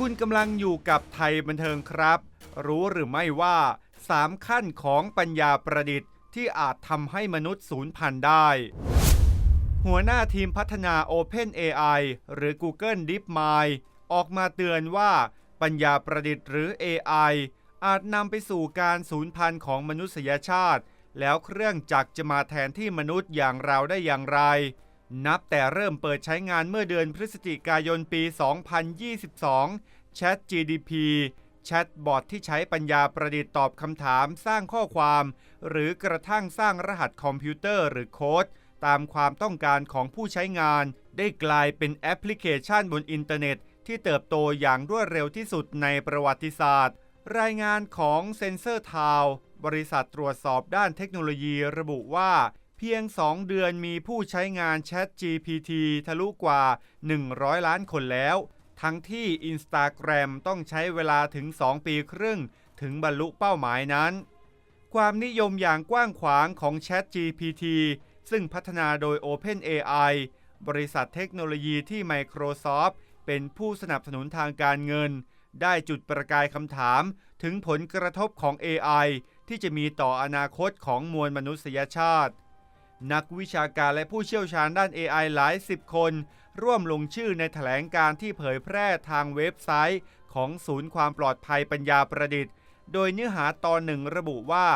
คุณกำลังอยู่กับไทยบันเทิงครับ รู้หรือไม่ว่า 3 ขั้นของปัญญาประดิษฐ์ ที่อาจทำให้มนุษย์สูญพันธุ์ได้ หัวหน้าทีมพัฒนา OpenAI หรือ Google DeepMind ออกมาเตือนว่า ปัญญาประดิษฐ์หรือ AI อาจนำไปสู่การสูญพันธุ์ของมนุษยชาติ แล้วเครื่องจักรจะมาแทนที่มนุษย์อย่างเราได้อย่างไร นับแต่เริ่มเปิดใช้งานเมื่อเดือนพฤศจิกายนปี 2022 Chat GDP แชทบอทที่ใช้ปัญญาประดิษฐ์ตอบคำถามสร้างข้อความ หรือกระทั่งสร้างรหัสคอมพิวเตอร์หรือโค้ด ตามความต้องการของผู้ใช้งาน ได้กลายเป็นแอปพลิเคชันบนอินเทอร์เน็ต ที่เติบโตอย่างรวดเร็วที่สุดในประวัติศาสตร์ รายงานของ Sensor Town บริษัทตรวจสอบด้านเทคโนโลยีระบุว่า เพียง 2 เดือนมีผู้ใช้งาน Chat GPT ทะลุกว่า 100 ล้านคนแล้ว ทั้งที่ Instagram ต้องใช้เวลาถึง 2 ปีครึ่ง ถึงบรรลุเป้าหมายนั้น ความนิยมอย่างกว้างขวางของ Chat GPT ซึ่งพัฒนาโดย OpenAI บริษัทเทคโนโลยีที่ Microsoft เป็นผู้สนับสนุนทางการเงิน ได้จุดประกายคำถามถึงผลกระทบของ AI ที่จะมีต่ออนาคตของมวลมนุษยชาติ นักวิชาการและผู้เชี่ยวชาญด้าน AI หลายสิบคน ร่วมลงชื่อในแถลงการที่เผยแพร่ทางเว็บไซต์ ของศูนย์ความปลอดภัยปัญญาประดิษฐ์ โดยเนื้อหาตอนหนึ่งระบุว่า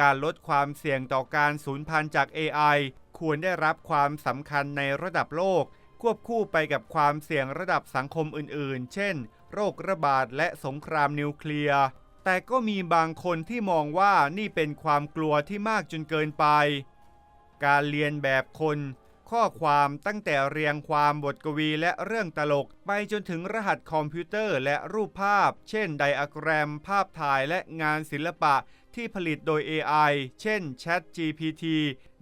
การลดความเสี่ยงต่อการสูญพันธุ์จาก AI ควรได้รับความสำคัญในระดับโลก ควบคู่ไปกับความเสี่ยงระดับสังคมอื่นๆ เช่น โรคระบาดและสงครามนิวเคลียร์ แต่ก็มีบางคนที่มองว่านี่เป็นความกลัวที่มากจนเกินไป การเรียนแบบคน ข้อความตั้งแต่เรียงความบทกวีและเรื่องตลก ไปจนถึงรหัสคอมพิวเตอร์และรูปภาพ เช่น ไดอะแกรม ภาพถ่ายและงานศิลปะที่ผลิตโดย AI เช่น Chat GPT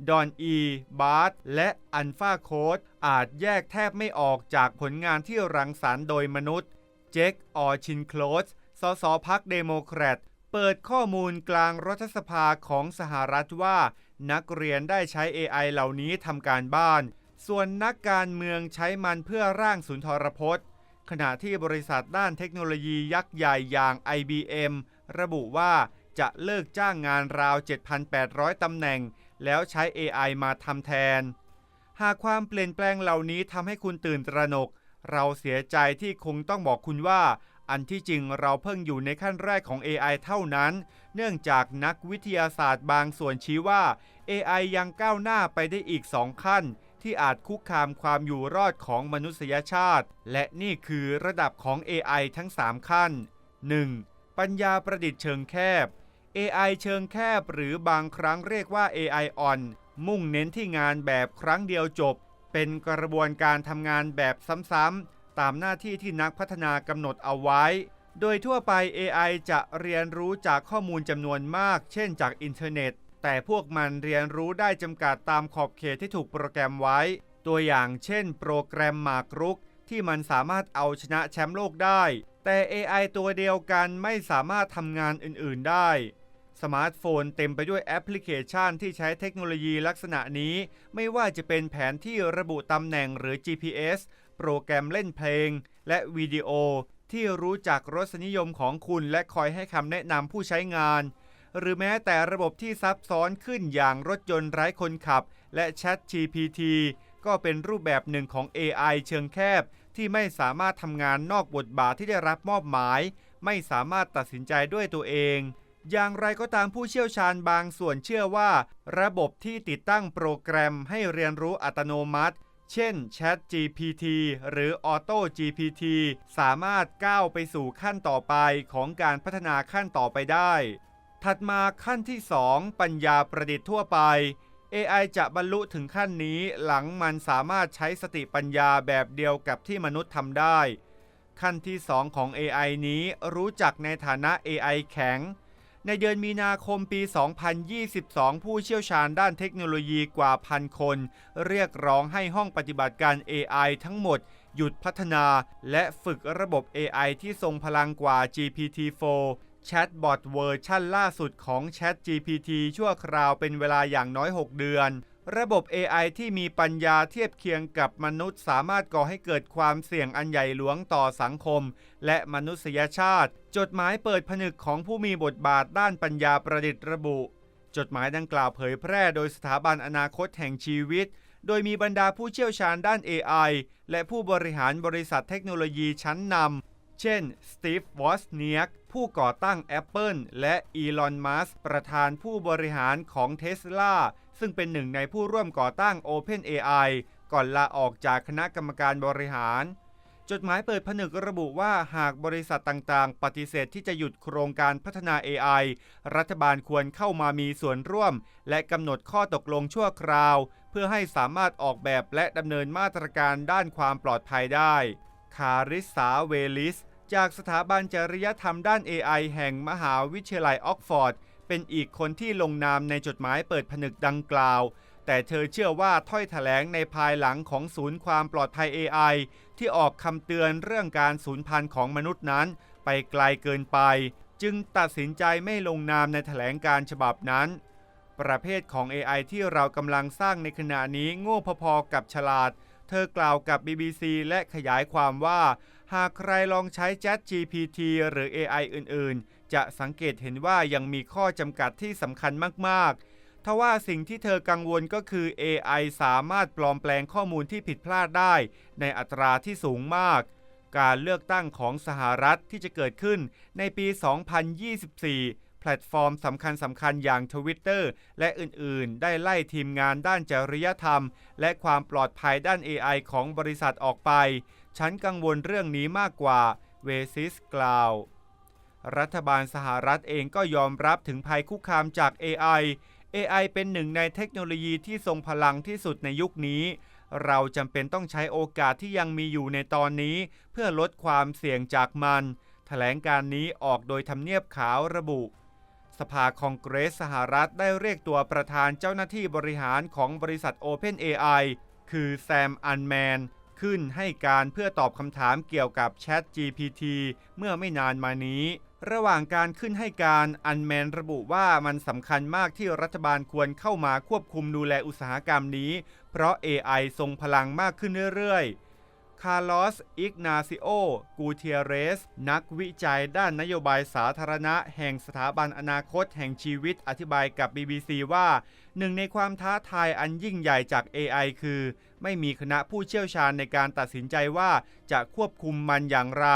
d o n e Bard และ AlphaCode อาจแยกแทบไม่ออกจากผลงานที่รังสรรค์โดยมนุษย์ เจคออชินโคลสสสพักเดโมแครต เปิดข้อมูลกลางรัฐสภาของสหรัฐว่า นักเรียนได้ใช้ AI เหล่านี้ทำการบ้าน ส่วนนักการเมืองใช้มันเพื่อร่างสุนทรพจน์ ขณะที่บริษัทด้านเทคโนโลยียักษ์ใหญ่อย่าง IBM ระบุว่าจะเลิกจ้างงานราว 7,800 ตำแหน่ง แล้วใช้ AI มาทำแทน หากความเปลี่ยนแปลงเหล่านี้ทำให้คุณตื่นตระหนก เราเสียใจที่คงต้องบอกคุณว่า อันที่จริงเราเพิ่งอยู่ในขั้นแรกของ AI เท่านั้น เนื่องจากนักวิทยาศาสตร์บางส่วนชี้ว่า AI ยังก้าวหน้าไปได้อีกสองขั้น ที่อาจคุกคามความอยู่รอดของมนุษยชาติ และนี่คือระดับของ AI ทั้ง 3 ขั้น 1. ปัญญาประดิษฐ์เชิงแคบ AI เชิงแคบหรือบางครั้งเรียกว่า AI on มุ่งเน้นที่งานแบบครั้งเดียวจบ เป็นกระบวนการทำงานแบบซ้ำๆ ตามหน้าที่ที่นักพัฒนากำหนดเอาไว้ โดยทั่วไป AI จะเรียนรู้จากข้อมูลจำนวนมาก เช่นจากอินเทอร์เน็ต แต่พวกมันเรียนรู้ได้จำกัดตามขอบเขตที่ถูกโปรแกรมไว้ ตัวอย่างเช่น โปรแกรมหมากรุก ที่มันสามารถเอาชนะแชมป์โลกได้ แต่ AI ตัวเดียวกันไม่สามารถทำงานอื่น ๆ ได้สมาร์ทโฟนเต็มไปด้วยแอปพลิเคชันที่ใช้เทคโนโลยีลักษณะนี้ ไม่ว่าจะเป็นแผนที่ระบุตำแหน่งหรือ GPS โปรแกรมเล่นเพลง และวิดีโอที่รู้จักรสนิยมของคุณและคอยให้คำแนะนำผู้ใช้งาน หรือแม้แต่ระบบที่ซับซ้อนขึ้นอย่างรถยนต์ไร้คนขับ และ Chat GPT ก็เป็นรูปแบบหนึ่งของ AI เชิงแคบ ที่ไม่สามารถทำงานนอกบทบาทที่ได้รับมอบหมาย ไม่สามารถตัดสินใจด้วยตัวเอง อย่างไรก็ตามผู้เชี่ยวชาญบางส่วนเชื่อว่า ระบบที่ติดตั้งโปรแกรมให้เรียนรู้อัตโนมัติ เช่น Chat GPT หรือ Auto GPT สามารถก้าวไปสู่ขั้นต่อไปของการพัฒนาขั้นต่อไปได้ ถัดมาขั้นที่ 2 ปัญญาประดิษฐ์ทั่วไป AI จะบรรลุถึงขั้นนี้หลังมันสามารถใช้สติปัญญาแบบเดียวกับที่มนุษย์ทำได้ ขั้นที่ 2 ของ AI นี้รู้จักในฐานะ AI แข็ง ในเดือนมีนาคมปี 2022 ผู้เชี่ยวชาญด้านเทคโนโลยีกว่าพันคน เรียกร้องให้ห้องปฏิบัติการ AI ทั้งหมด หยุดพัฒนา และฝึกระบบ AI ที่ทรงพลังกว่า GPT-4 แชทบอทเวอร์ชั่นล่าสุดของ Chat GPT ชั่วคราวเป็นเวลาอย่างน้อย 6 เดือน ระบบ AI ที่มีปัญญาเทียบเคียงกับมนุษย์สามารถก่อให้เกิดความเสี่ยงอันใหญ่หลวงต่อสังคม และมนุษยชาติ จดหมายเปิดผนึกของผู้มีบทบาทด้านปัญญาประดิษฐ์ระบุ จดหมายดังกล่าวเผยแพร่โดยสถาบันอนาคตแห่งชีวิต โดยมีบรรดาผู้เชี่ยวชาญด้าน AI และผู้บริหารบริษัทเทคโนโลยีชั้นนำเช่นสตีฟวอสเนียกผู้ก่อตั้ง Apple และอีลอนมัสประธานผู้บริหารของ Tesla ซึ่งเป็นหนึ่งในผู้ร่วมก่อตั้ง OpenAI ก่อนลาออกจากคณะกรรมการบริหาร จดหมายเปิดผนึกระบุว่าหากบริษัทต่างๆ ปฏิเสธที่จะหยุดโครงการพัฒนา AI รัฐบาลควรเข้ามามีส่วนร่วม และกำหนดข้อตกลงชั่วคราว เพื่อให้สามารถออกแบบและดำเนินมาตรการด้านความปลอดภัยได้ คาริสาเวลิส จากสถาบันจริยธรรมด้าน AI แห่งมหาวิทยาลัยออกฟอร์ด เป็นอีกคนที่ลงนามในจดหมายเปิดผนึกดังกล่าว แต่เธอเชื่อว่าถ้อยแถลงในภายหลังของศูนย์ความปลอดภัย AI ที่ออกคำเตือนเรื่องการสูญพันธุ์ของมนุษย์นั้น ไปไกลเกินไป จึงตัดสินใจไม่ลงนามในแถลงการฉบับนั้น ประเภทของ AI ที่เรากำลังสร้างในขณะนี้โง่พอๆกับฉลาด เธอกล่าวกับ BBC และขยายความว่า หากใครลองใช้ Chat GPT หรือ AI อื่นๆ จะสังเกตเห็นว่ายังมีข้อจำกัดที่สำคัญมากๆ ทว่าสิ่งที่เธอกังวลก็คือ AI สามารถปลอมแปลงข้อมูลที่ผิดพลาดได้ ในอัตราที่สูงมาก การเลือกตั้งของสหรัฐที่จะเกิดขึ้นในปี 2024 แพลตฟอร์มสำคัญสำคัญอย่าง Twitter และอื่นๆ ได้ไล่ทีมงานด้านจริยธรรม และความปลอดภัยด้าน AI ของบริษัทออกไป ฉันกังวลเรื่องนี้มากกว่าเวซิสกล่าว รัฐบาลสหรัฐเองก็ยอมรับถึงภัยคุกคามจาก AI AI เป็นหนึ่งในเทคโนโลยีที่ทรงพลังที่สุดในยุคนี้ เราจำเป็นต้องใช้โอกาสที่ยังมีอยู่ในตอนนี้ เพื่อลดความเสี่ยงจากมันแถลงการนี้ออกโดยทำเนียบขาวระบุ สภาคองเกรสสหรัฐได้เรียกตัวประธานเจ้าหน้าที่บริหารของบริษัท OpenAI คือแซม อันแมน ขึ้นให้การเพื่อตอบคำถามเกี่ยวกับ Chat GPT เมื่อไม่นานมานี้ ระหว่างการขึ้นให้การอันแมนระบุว่ามันสำคัญมากที่รัฐบาลควรเข้ามาควบคุมดูแลอุตสาหกรรมนี้ เพราะ AI ทรงพลังมากขึ้นเรื่อยๆ คาร์ลอส อิกนาซิโอ กูเทียเรส นักวิจัยด้านนโยบายสาธารณะ แห่งสถาบันอนาคตแห่งชีวิตอธิบายกับ BBC ว่า หนึ่งในความท้าทายอันยิ่งใหญ่จาก AI คือ ไม่มีคณะผู้เชี่ยวชาญในการตัดสินใจว่าจะควบคุมมันอย่างไร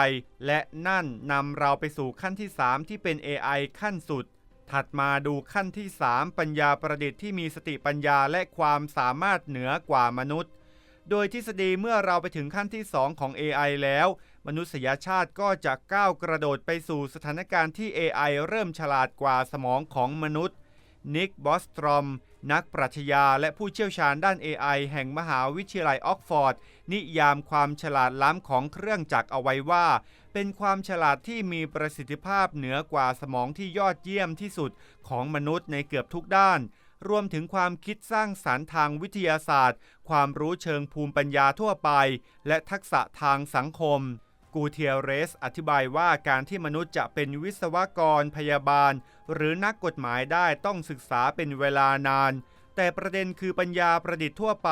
และนั่นนำเราไปสู่ขั้นที่ 3 ที่เป็น AI ขั้นสุด ถัดมาดูขั้นที่ 3 ปัญญาประดิษฐ์ที่มีสติปัญญาและความสามารถเหนือกว่ามนุษย์ โดยทฤษฎีเมื่อเราไปถึงขั้นที่ 2 ของ AI แล้ว มนุษยชาติก็จะก้าวกระโดดไปสู่สถานการณ์ที่ AI เริ่มฉลาดกว่าสมองของมนุษย์นิกบอสตรอม นักปรัชญาและผู้เชี่ยวชาญด้าน AI แห่งมหาวิทยาลัยออกฟอร์ด นิยามความฉลาดล้ำของเครื่องจักรเอาไว้ว่า เป็นความฉลาดที่มีประสิทธิภาพเหนือกว่าสมองที่ยอดเยี่ยมที่สุดของมนุษย์ในเกือบทุกด้าน รวมถึงความคิดสร้างสารรค์ทางวิทยาศาสตร์ ความรู้เชิงภูมิปัญญาทั่วไป และทักษะทางสังคม กูเทียเรส อธิบายว่าการที่มนุษย์จะเป็นวิศวกรพยาบาล หรือนักกฎหมายได้ต้องศึกษาเป็นเวลานาน แต่ประเด็นคือปัญญาประดิษฐ์ทั่วไป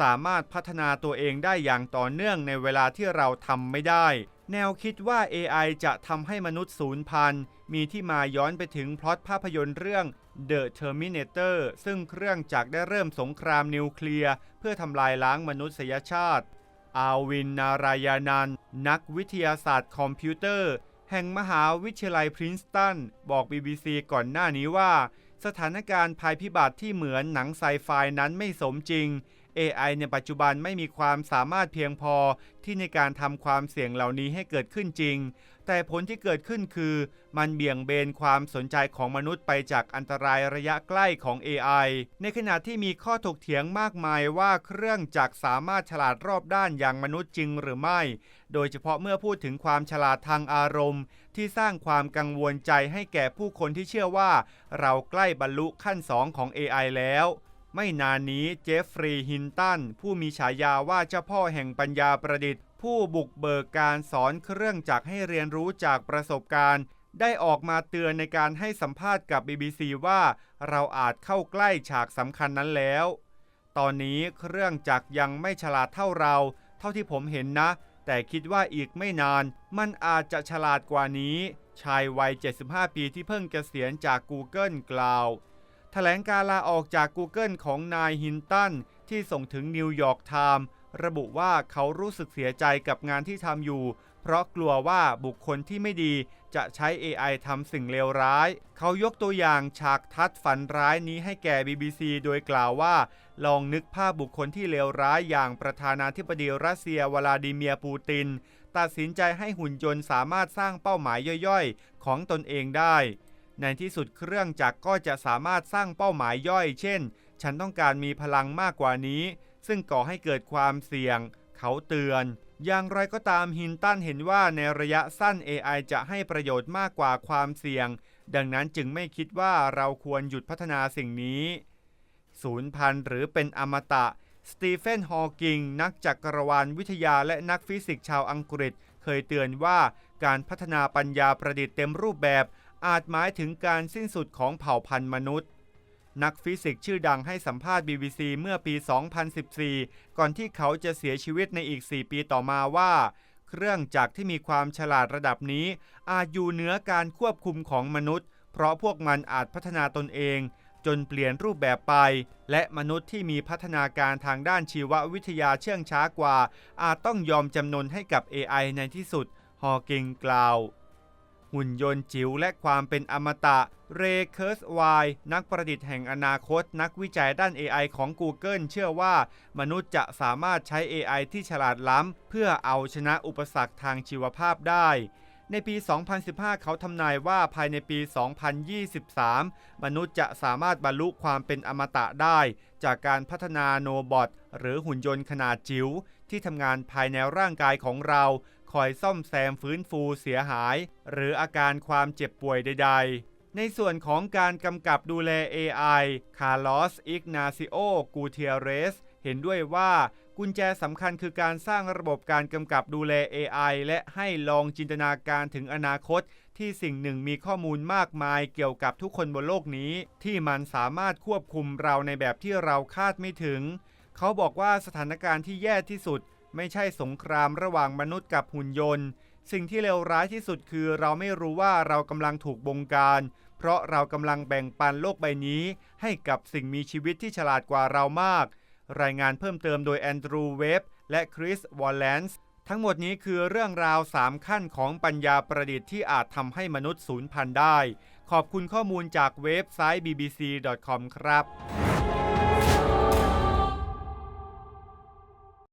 สามารถพัฒนาตัวเองได้อย่างต่อเนื่องในเวลาที่เราทำไม่ได้ แนวคิดว่า AI จะทำให้มนุษย์สูญพันธุ์มีที่มาย้อนไปถึงพล็อตภาพยนตร์เรื่อง The Terminator ซึ่งเครื่องจักรได้เริ่มสงครามนิวเคลียร์ เพื่อทำลายล้างมนุษยชาติ อาวินนารายานันนักวิทยาศาสตร์คอมพิวเตอร์ แห่งมหาวิทยาลัยพรินสตันบอก BBC ก่อนหน้านี้ว่า สถานการณ์ภัยพิบัติที่เหมือนหนังไซไฟนั้นไม่สมจริง AI ในปัจจุบันไม่มีความสามารถเพียงพอที่ในการทำความเสี่ยงเหล่านี้ให้เกิดขึ้นจริง แต่ผลที่เกิดขึ้นคือมันเบี่ยงเบนความสนใจของมนุษย์ไปจากอันตรายระยะใกล้ของ AI ในขณะที่มีข้อถกเถียงมากมายว่าเครื่องจักรสามารถฉลาดรอบด้านอย่างมนุษย์จริงหรือไม่ โดยเฉพาะเมื่อพูดถึงความฉลาดทางอารมณ์ ที่สร้างความกังวลใจให้แก่ผู้คนที่เชื่อว่า เราใกล้บรรลุขั้น 2 ของ AI แล้วไม่นานนี้เจฟฟรีย์ฮินตัน ผู้มีฉายาว่าเจ้าพ่อแห่งปัญญาประดิษฐ์ ผู้บุกเบิกการสอนเครื่องจักรให้เรียนรู้จากประสบการณ์ ได้ออกมาเตือนในการให้สัมภาษณ์กับ BBC ว่า เราอาจเข้าใกล้ฉากสำคัญนั้นแล้ว ตอนนี้เครื่องจักรยังไม่ฉลาดเท่าเรา เท่าที่ผมเห็นนะ แต่คิดว่าอีกไม่นาน มันอาจจะฉลาดกว่านี้ ชายวัย 75 ปีที่เพิ่งเกษียณจาก Google กล่าวแถลงการลาออกจาก Google ของนายฮินตันที่ส่งถึงนิวยอร์กไทม์ ระบุว่าเขารู้สึกเสียใจกับงานที่ทำอยู่ เพราะกลัวว่าบุคคลที่ไม่ดีจะใช้ AI ทำสิ่งเลวร้าย เขายกตัวอย่างฉากทัดฝันร้ายนี้ให้แก่ BBC โดยกล่าวว่า ลองนึกภาพบุคคลที่เลวร้ายอย่างประธานาธิบดีรัสเซียวลาดิเมียร์ปูติน ตัดสินใจให้หุ่นยนต์สามารถสร้างเป้าหมายย่อยๆ ของตนเองได้ ในที่สุดเครื่องจักรก็จะสามารถสร้างเป้าหมายย่อย เช่น ฉันต้องการมีพลังมากกว่านี้ ซึ่งก่อให้เกิดความเสี่ยง เขาเตือน อย่างไรก็ตามฮินตันเห็นว่าในระยะสั้น AI จะให้ประโยชน์มากกว่าความเสี่ยง ดังนั้นจึงไม่คิดว่าเราควรหยุดพัฒนาสิ่งนี้ ศูนย์พันหรือเป็นอมตะ สตีเฟน ฮอว์กิง นักจักรวาลวิทยาและนักฟิสิกส์ชาวอังกฤษ เคยเตือนว่าการพัฒนาปัญญาประดิษฐ์เต็มรูปแบบ อาจหมายถึงการสิ้นสุดของเผ่าพันธุ์มนุษย์ นักฟิสิกส์ชื่อดังให้สัมภาษณ์ BBC เมื่อปี 2014 ก่อนที่เขาจะเสียชีวิตในอีก 4 ปีต่อมาว่า เครื่องจักรที่มีความฉลาดระดับนี้ อาจอยู่เหนือการควบคุมของมนุษย์ เพราะพวกมันอาจพัฒนาตนเอง จนเปลี่ยนรูปแบบไป และมนุษย์ที่มีพัฒนาการทางด้านชีววิทยาเชื่องช้ากว่า อาจต้องยอมจำนนให้กับ AI ในที่สุด ฮอว์กิงกล่าว หุ่นยนต์จิ๋วและความเป็นอมตะ เรเคิร์สไวนักประดิษฐ์แห่งอนาคต นักวิจัยด้าน AI ของ Google เชื่อว่า มนุษย์จะสามารถใช้ AI ที่ฉลาดล้ำ เพื่อเอาชนะอุปสรรคทางชีวภาพได้ในปี 2015 เขาทำนายว่าภายในปี 2023 มนุษย์จะสามารถบรรลุความเป็นอมตะได้ จากการพัฒนาโนบอทหรือหุ่นยนต์ขนาดจิ๋วที่ทำงานภายในร่างกายของเรา คอยซ่อมแซมฟื้นฟูเสียหาย หรืออาการความเจ็บป่วยใด ๆในส่วนของการกำกับดูแล AI คาร์ลอส อิกนาซิโอ กูเทียเรส เห็นด้วยว่ากุญแจสำคัญคือการสร้างระบบการกำกับดูแล AI และให้ลองจินตนาการถึงอนาคต ที่สิ่งหนึ่งมีข้อมูลมากมายเกี่ยวกับทุกคนบนโลกนี้ ที่มันสามารถควบคุมเราในแบบที่เราคาดไม่ถึง เขาบอกว่าสถานการณ์ที่แย่ที่สุด ไม่ใช่สงครามระหว่างมนุษย์กับหุ่นยนต์ สิ่งที่เลวร้ายที่สุดคือเราไม่รู้ว่าเรากำลังถูกบงการ เพราะเรากำลังแบ่งปันโลกใบนี้ ให้กับสิ่งมีชีวิตที่ฉลาดกว่าเรามาก รายงานเพิ่มเติมโดยแอนดรูว์เวฟและคริสวอลเลนส์ทั้งหมดนี้คือเรื่องราว 3 ขั้นของปัญญาประดิษฐ์ที่อาจทำให้มนุษย์สูญพันธุ์ได้ ขอบคุณข้อมูลจากเว็บไซต์ bbc.com ครับ